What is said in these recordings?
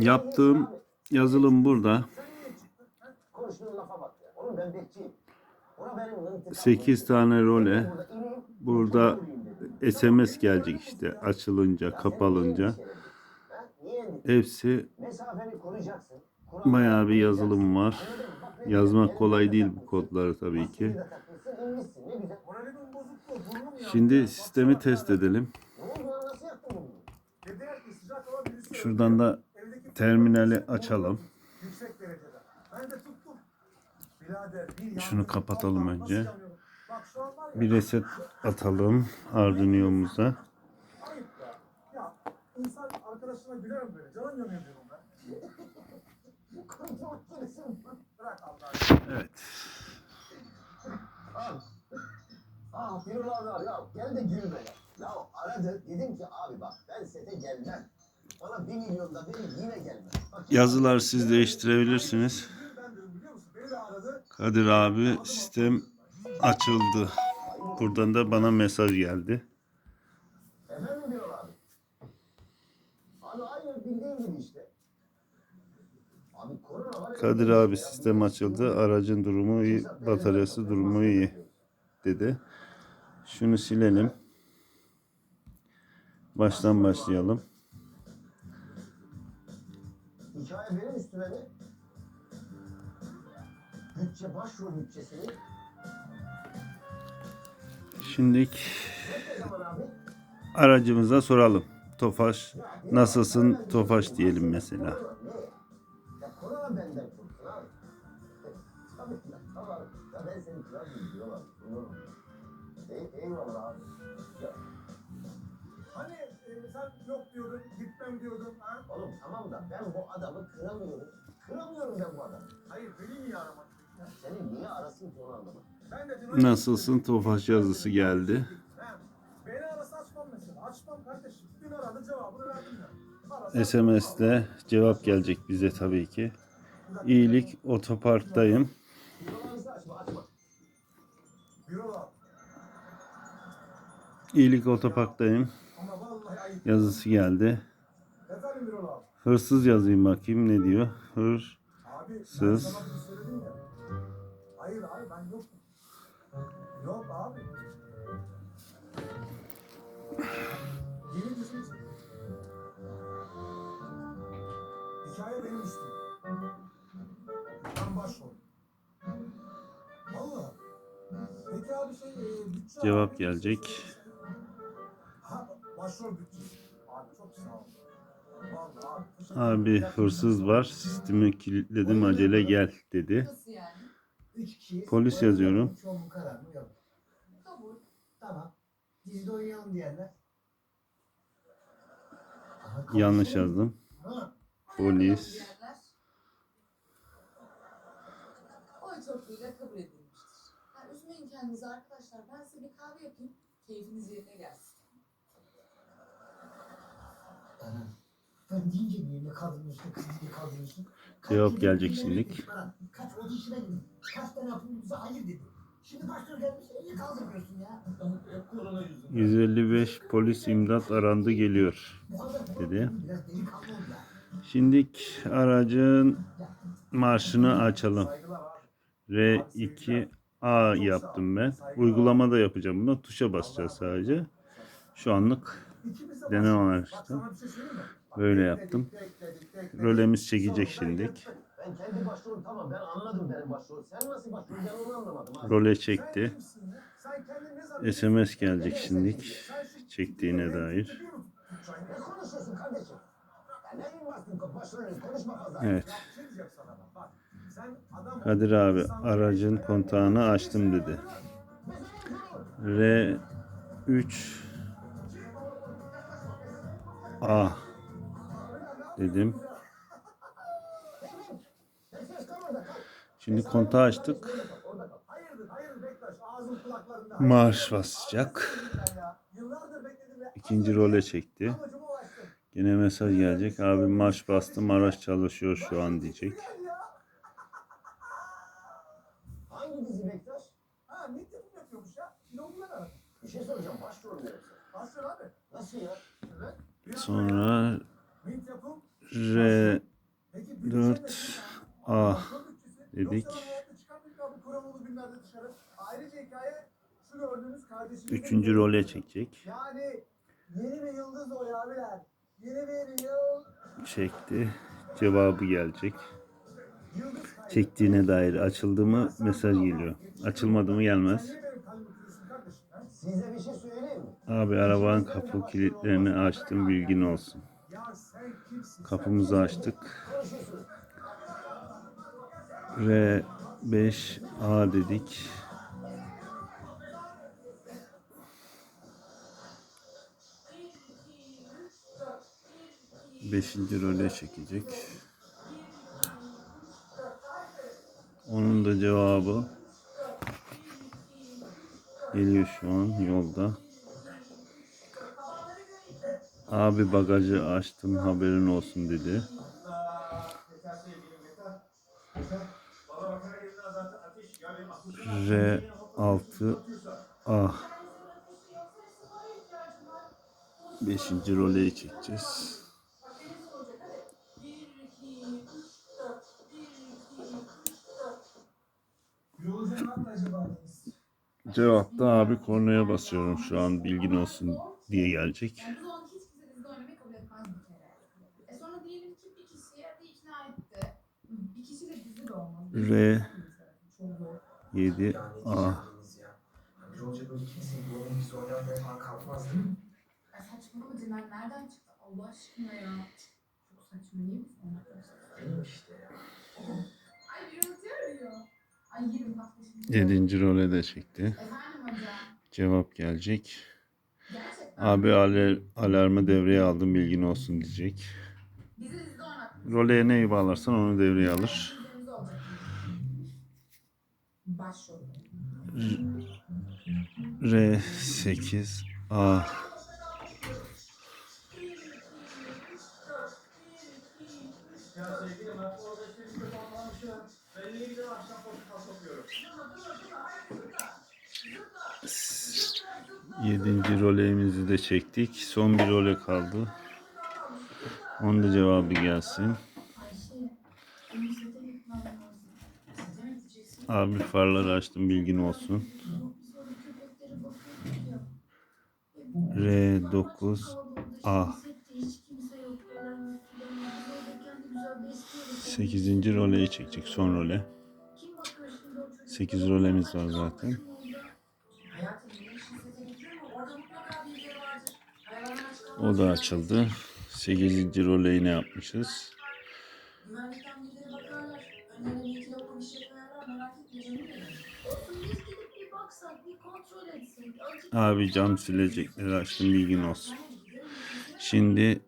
Yaptığım yazılım burada. Sen niye çıktın? ha? Konuştuğun lafa bak ya. Oğlum ben bekçiyim. Ona benim mıntıkam 8 yok. tane role. Burada. SMS gelecek işte açılınca, kapalınca. Hepsi bayağı bir yazılım var. Yazmak kolay değil bu kodları tabii ki. Şimdi sistemi test edelim. Şuradan da terminali açalım. Şunu kapatalım önce. Bir reset atalım Arduino'muza. İnsan arkadaşına güler mi böyle? Canım yanıyor diyorum ben. Evet. Al. Ah Birol abi ya gel de gülme ya. Ya aradı ki abi bak ben sete gelmem. Bana bir milyon da verin yine gelmem. Bak, Yazılar siz değiştirebilirsiniz. Kadir abi sistem açıldı. Buradan da bana mesaj geldi. Kadir abi sistem açıldı. Aracın durumu iyi, bataryası durumu iyi dedi. Şunu silelim. Baştan başlayalım. Mi? Bütçe başrol bütçesini Şimdilik aracımıza soralım. Tofaş nasılsın? Tofaş diyelim mesela. Ne? Diyordun, gitmem diyordun. Ha? oğlum tamam da ben bu adamı kıramıyorum. Kıramıyorum ben bu adamı. Hayır beni niye aramadın? Ya seni niye arasın ki onu anlamadım. Ben de dün Nasılsın Tofaş yazısı geldi. Ha, Beni arasa açmam mesela. Açmam kardeşim. Dün aradı cevabını verdim ya. Arasa cevap gelecek bize tabii ki. İyilik otoparktayım. Açma açma. İyilik otoparktayım. Ama vallahi ayıp. Yazısı geldi. Efendim Birol abi. Hırsız yazayım bakayım ne diyor. Hır. Abi ben Sız. sana bunu söyledim ya. Hayır abi ben yokum. Yok abi. Yeni dizi için. Hikaye benim üstüm. Ben başrol. Valla. Peki abi şey e, bütçe Cevap abi, gelecek. Ha başrol bütçesi. Abi çok sağ ol. Abi. hırsız var. Sistemi kilitledim acele gel dedi. Polis yazıyorum. Yanlış yazdım. Polis. Oy çokluğuyla kabul edilmiştir. Üzmeyin kendinizi arkadaşlar. Ben size bir kahve yapayım. Keyfiniz yerine gelsin. Ben deyince niye ne kaldırmışsın, kız diye kaldırmışsın. Kaç Cevap kere gelecek şimdilik. bana. Kaç audition'a gittin. Kaç tane bize hayır dedi. Şimdi başlıyor gelmiş niye kaldırmıyorsun ya? Hep korona yüzünden. 155 polis imdat arandı geliyor. Bu kadar Dedi. Biraz delikanlı ol ya. Şimdilik aracın marşını açalım. Saygılar abi. R2A yaptım ben. Uygulamada yapacağım bunu. Tuşa basacağız sadece. Şu anlık İkimiz de deneme başrol. amaçlı. Bak sana bir şey söyleyeyim mi? Böyle yaptım. Rolemiz çekecek şimdilik. Role çekti. SMS gelecek şimdilik. Çektiğine dair. Evet. Kadir abi aracın kontağını açtım dedi. R3 A dedim. Şimdi kontağı açtık. Marş basacak. İkinci role çekti. Yine mesaj gelecek. Abi marş bastım araç çalışıyor şu an diyecek. Gel ya. Hangi dizi Bektaş? Ha ne yapım yapıyormuş ya? Şimdi onunla aradım. Bir şey soracağım başrol mu yoksa? Başrol abi. Nasıl ya? Evet. Bir Sonra. R Peki bütçe 4 ne? A dedik. Yoksa hayatta çıkamıyor mu bu kuramolu günlerde dışarı? Ayrıca hikaye şu gördüğünüz kardeşimizin... Üçüncü role çekecek. Yani yeni bir yıldız o abiler. Yeni bir yıl. Çekti. Cevabı gelecek. Çektiğine dair açıldı mı mesaj geliyor. Açılmadı mı gelmez. Şey? Abi arabanın kapı kilitlerini açtım bilgin olsun. Kapımızı açtık. Konuşuyorsunuz. R5A dedik. Beşinci role çekecek. Onun da cevabı geliyor şu an yolda. Abi bagajı açtım haberin olsun dedi. Yeter sevgilim yeter. Yeter. Bana bakarak elinden zaten ateş. Ya benim aklım R6A Beşinci roleyi çekeceğiz. Cevapta abi kornaya basıyorum şu an bilgin olsun diye gelecek. Yani bu zaman hiç kimse dizide oynamayı kabul etmez bir kere. E sonra diyelim ki bir kişiye bir ikna etti. Bir kişi de dizide olmaz. R Çok zor. 7 A Yolcu böyle kimseyi bu biz oynamaya falan kalkmaz yerim bak şimdi. Yedinci role de çekti. Cevap gelecek. Abi alar, alarmı devreye aldım bilgin olsun diyecek. Roleye neyi bağlarsan onu devreye alır. Akşam portakal topluyorum? Yedinci rolemizi de çektik. Son bir role kaldı. Onun da cevabı gelsin. Abi farları açtım bilgin olsun. Yok biz orada köpeklere bakıyoruz ya. R9 A Hiç kimse yok. Gelen giden yok. Biz orada kendi güzel besliyoruz. Sekizinci roleyi çekecek son role. Kim bakıyor şimdi o çocuklara? Sekiz rolemiz var zaten. O da açıldı. Sekizinci roleyi ne yapmışız? Abi cam silecekleri açtım bilgin olsun. Şimdi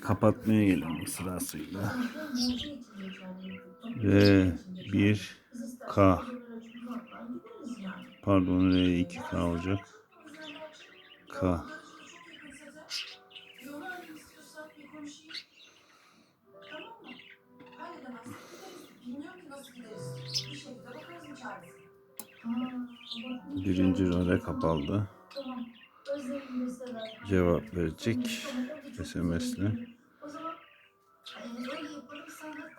kapatmaya gelelim sırasıyla. kontrol monte etmeye çalışıyoruz. R 1 Biz istersek K. özel araç uzaktan gideriz yani. pardon R2K olacak. K. Birinci role mesela. Cevap verecek SMS'le.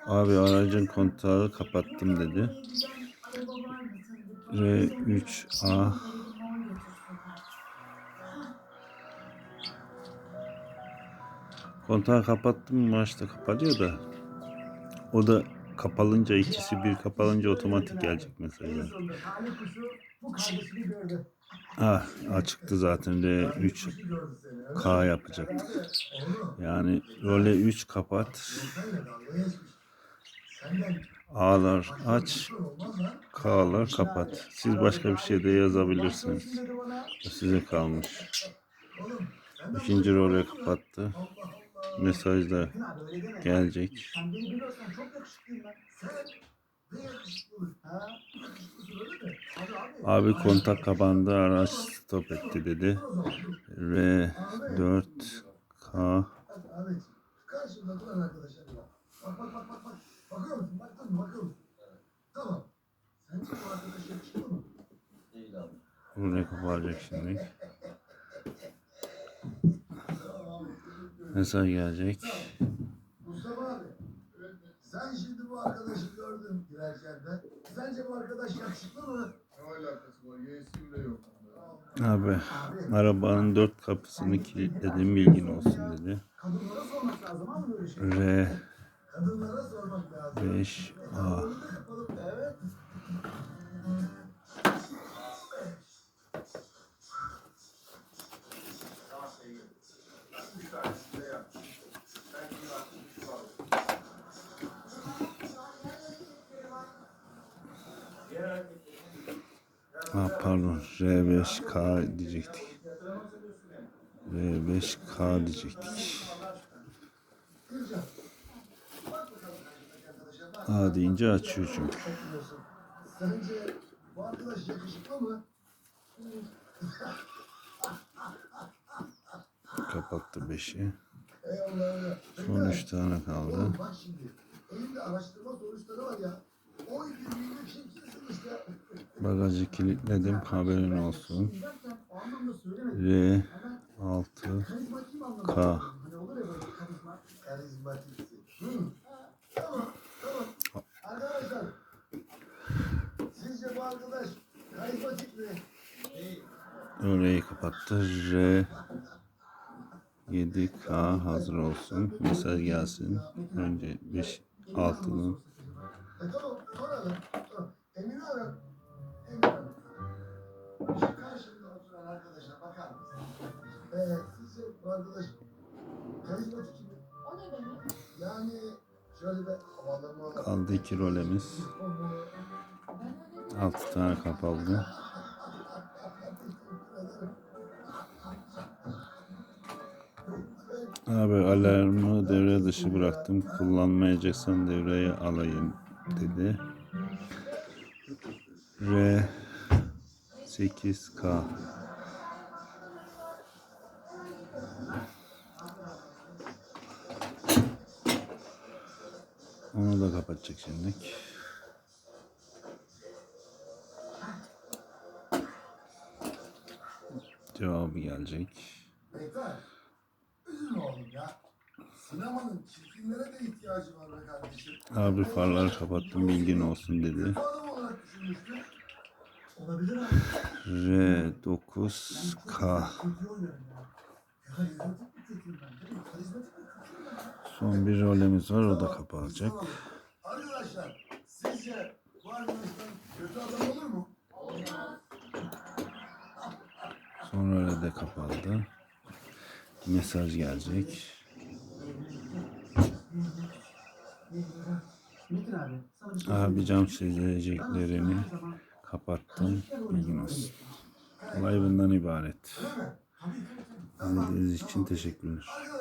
Abi aracın kontağı kapattım dedi. giden araba var mı tanıdık? R3A Kontağı kapattım maçta kapatıyor da. O da kapalınca ikisi bir kapalınca otomatik gelecek mesela. Ah açıktı zaten Talih R3 kuşu gördü seni, öyle mi? K yapacak. Abi, oğlum, Yani role 3 kapat. A'lar aç. K'lar kapat. Siz başka bir şey de yazabilirsiniz. Size kalmış. İkinci role kapattı. Allah Allah. Mesaj da Sakın abi, öyle deme. gelecek. Ne? Abi, kontak kapandı araç stop etti dedi. R4 K Hadi Ahmet. Karşımda duran arkadaşlarım var. Bak bak bak bak bak. Bakıyor musun? Baktın mı? Bakıyor musun? Tamam. Sence bu arkadaş yakışıklı mı? Değil abi. Buraya kapanacak şimdi. Mesaj gelecek. Mustafa abi. Sen şimdi bu arkadaşı gördün girerken de. Sence bu arkadaş yakışıklı mı? Ne alakası var? Yeğesim de yok. Abi arabanın dört kapısını kilitledim bilgin olsun dedi. Kadınlara sormak lazım abi böyle şey. R Kadınlara sormak lazım. 5 A Ha, pardon R5K diyecektik. R5K diyecektik. A deyince açıyor çünkü. Sence bu arkadaş yakışıklı mı? Kapattı 5'i. Eyvallah öyle. Son 3 tane kaldı. Bak şimdi. Elimde araştırma sonuçları var ya. Oy birliğinde kim kimsin işte. Bagajı kilitledim haberin olsun. R Hemen 6 karizmatik anlamda. K. Arkadaşlar. Kapattı. R 7K hazır olsun. Mesaj gelsin. Önce 5 6'nın 2 rolemiz. Ben öyle 6 tane kapalı. Abi alarmı devre dışı bıraktım. Kullanmayacaksan devreye alayım dedi. R 8K Onu da kapatacak şimdi. Cevabı gelecek. Beyler, üzülme oğlum ya. Sinemanın çirkinlere de ihtiyacı var be kardeşim. Abi farları kapattım bilgin olsun dedi. Kötü adam olarak düşünmüştüm. Olabilir abi. R9K Kötü oynuyorum ya. Ya karizmatik bir kötüyüm ben değil mi? Karizmatik bir kötüyüm ben. Son bir rolemiz var o da kapanacak. Arkadaşlar sizce bu arkadaşlar kötü adam olur mu? Son role de kapandı. Mesaj gelecek. Abi. Şey cam sileceklerini zaman kapattım. karakter Bilgin olsun. Olay bundan ibaret. İzlediğiniz için teşekkürler. Arkadaşlar